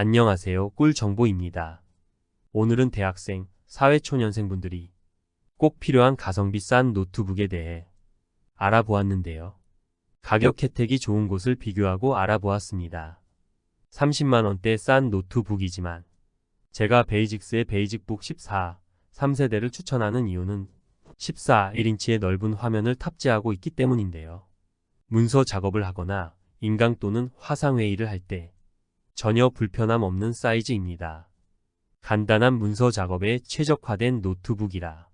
안녕하세요. 꿀 정보입니다. 오늘은 대학생, 사회초년생분들이 꼭 필요한 가성비 싼 노트북에 대해 알아보았는데요. 가격 혜택이 좋은 곳을 비교하고 알아보았습니다. 30만원대 싼 노트북이지만 제가 베이직스의 베이직북 14, 3세대를 추천하는 이유는 14, 1인치의 넓은 화면을 탑재하고 있기 때문인데요. 문서 작업을 하거나 인강 또는 화상회의를 할 때 전혀 불편함 없는 사이즈입니다. 간단한 문서 작업에 최적화된 노트북이라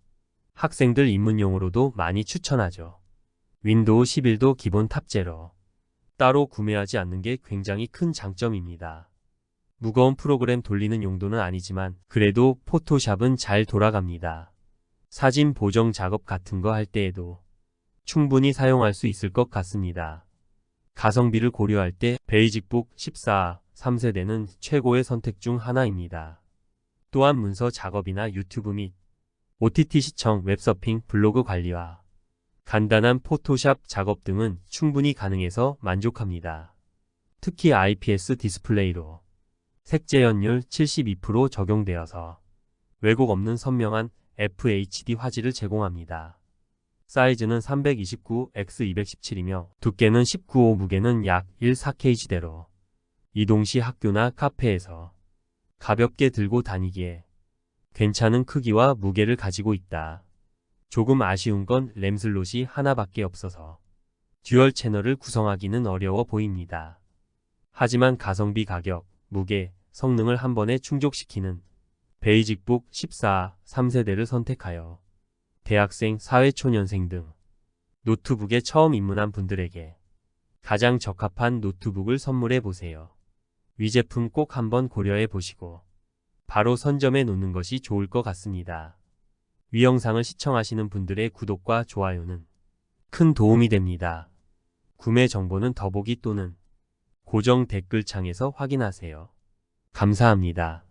학생들 입문용으로도 많이 추천하죠. 윈도우 11도 기본 탑재로 따로 구매하지 않는 게 굉장히 큰 장점입니다. 무거운 프로그램 돌리는 용도는 아니지만 그래도 포토샵은 잘 돌아갑니다. 사진 보정 작업 같은 거 할 때에도 충분히 사용할 수 있을 것 같습니다. 가성비를 고려할 때 베이직북 14, 3세대는 최고의 선택 중 하나입니다. 또한 문서 작업이나 유튜브 및 OTT 시청, 웹서핑, 블로그 관리와 간단한 포토샵 작업 등은 충분히 가능해서 만족합니다. 특히 IPS 디스플레이로 색재 연율 72% 적용되어서 왜곡 없는 선명한 FHD 화질을 제공합니다. 사이즈는 329x217이며 두께는 19호 무게는 약 1,4kg대로 이동 시 학교나 카페에서 가볍게 들고 다니기에 괜찮은 크기와 무게를 가지고 있다. 조금 아쉬운 건 램슬롯이 하나밖에 없어서 듀얼 채널을 구성하기는 어려워 보입니다. 하지만 가성비 가격, 무게, 성능을 한 번에 충족시키는 베이직북 14, 3세대를 선택하여 대학생, 사회초년생 등 노트북에 처음 입문한 분들에게 가장 적합한 노트북을 선물해 보세요. 위제품 꼭 한번 고려해 보시고 바로 선점해 놓는 것이 좋을 것 같습니다. 위 영상을 시청하시는 분들의 구독과 좋아요는 큰 도움이 됩니다. 구매 정보는 더보기 또는 고정 댓글창에서 확인하세요. 감사합니다.